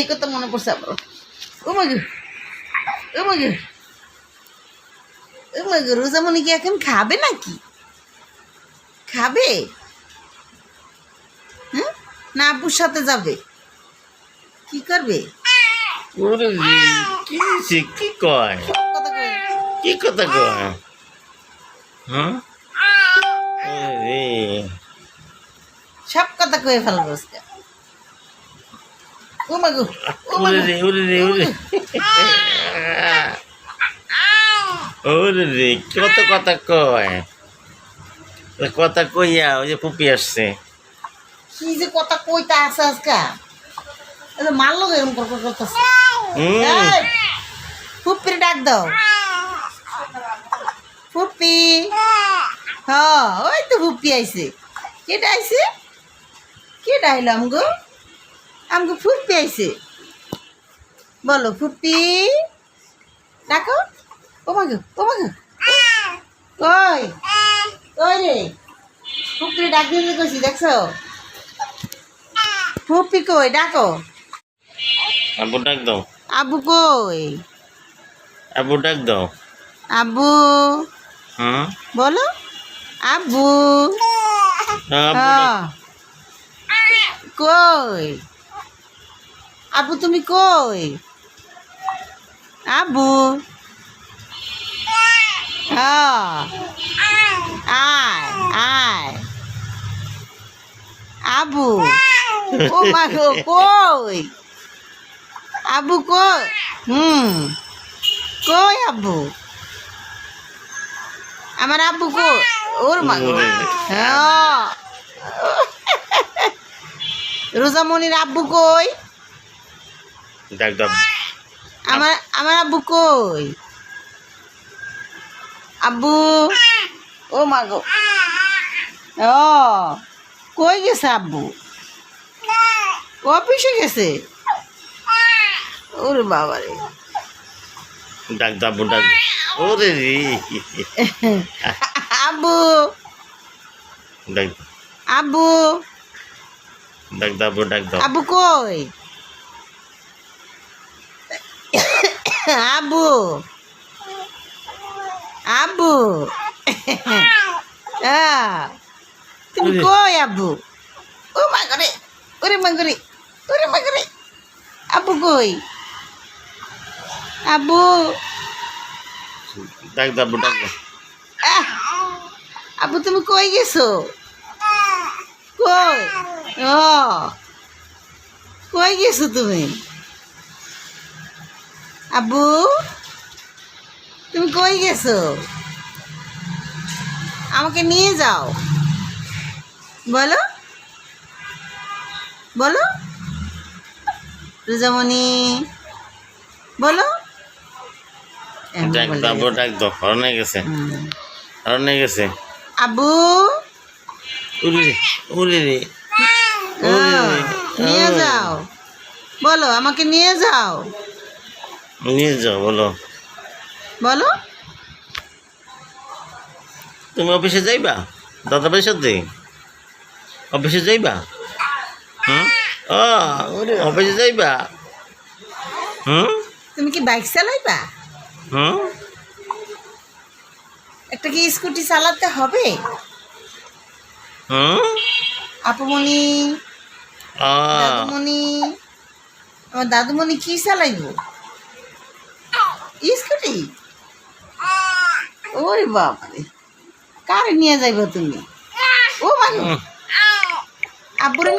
এই কথা মনে পড়ছে আবার রোজামণি কি এখন খাবে নাকি? খাবে? হ্যাঁ না আব্বুর সাথে যাবে। কি করবে? কি কি কয়? কথা কি কথা কয়? হ্যাঁ? সব কথা কয়ে ফেলব ওরে ওমাগু রে ওরে রে ওরে ওরে রে কত কথা কয়? কথা কইয়া ওই যে পুপি আসছে। কি যে কথা কইতা আছে আজকে? মারলো এরকম কর কর করতেছে ফুপ্পির ডাক দাও। ফুপ্পি হ্যাঁ ওই তো ফুপ্পি আইছে। কেটা আইছে? কেটা আইলো আমগো আমগো ফুপ্পি আইছে। বলো ফুপ্পি ডাকো। ও মাগো ও মাগো কই? কই রে? ফুপ্পি ডাক দিতে কইছি দেখছ? ফুপ্পি কই? ডাকো। আবু ডাক দাও। আবু কই? আবু ডাক দাও। আবু হ্যাঁ? বলো। আবু হ্যাঁ, আবু হ্যাঁ। কই? আবু তুমি কই? আবু। হ্যাঁ আয় আয়। আবু। ও মা কই? আবু কই? হুম। কই আব্বু আমার আব্বু কই? ওর মা রোজামণির আব্বু কই? আমার আমার আব্বু কই? আব্বু? ও মা গো। ও কই গেছে আব্বু? অফিসে গেছে? ওরে বাবা রে ডাক দাও আবু ডাক। ওরে রে। আব্বু? ডাক আব্বু? ডাক দাও আবু ডাক দাও আব্বু কই? আব্বু আব্বু আহ, তুমি ওরে। কই আব্বু ও মা করে ওরে মা করে ওরে মা করে আব্বু কই আব্বু ডাক দাও আবু ডাক দাও আহ, আব্বু তুমি কই গেছো কই ও কই গেছো তুমি আব্বু তুমি কই গেছো? আমাকে নিয়ে যাও। বলো। বলো। রুজামণি বলো। ডাক বলে আবু ডাক দাও হরণে গেছে। হরণে গেছে। আব্বু। রে রে। নিয়ে যাও। বলো আমাকে নিয়ে যাও। নিয়ে যাও বলো। বলো। তুমি অফিসে যাইবা? দাদা ভাইয়ের সাথে? অফিসে যাইবা? হুম? ও অফিসে যাইবা? হুম? তুমি কি বাইক চালাইবা? হুম? একটা কি স্কুটি চালাতে হবে? হুম? আপুমণি আ, দাদুমণি আমার দাদুমণি কি চালাইব? স্কুটি ওরে রে কারে নিয়ে যাইব তুমি? ও মানে আপুর আব্বুরে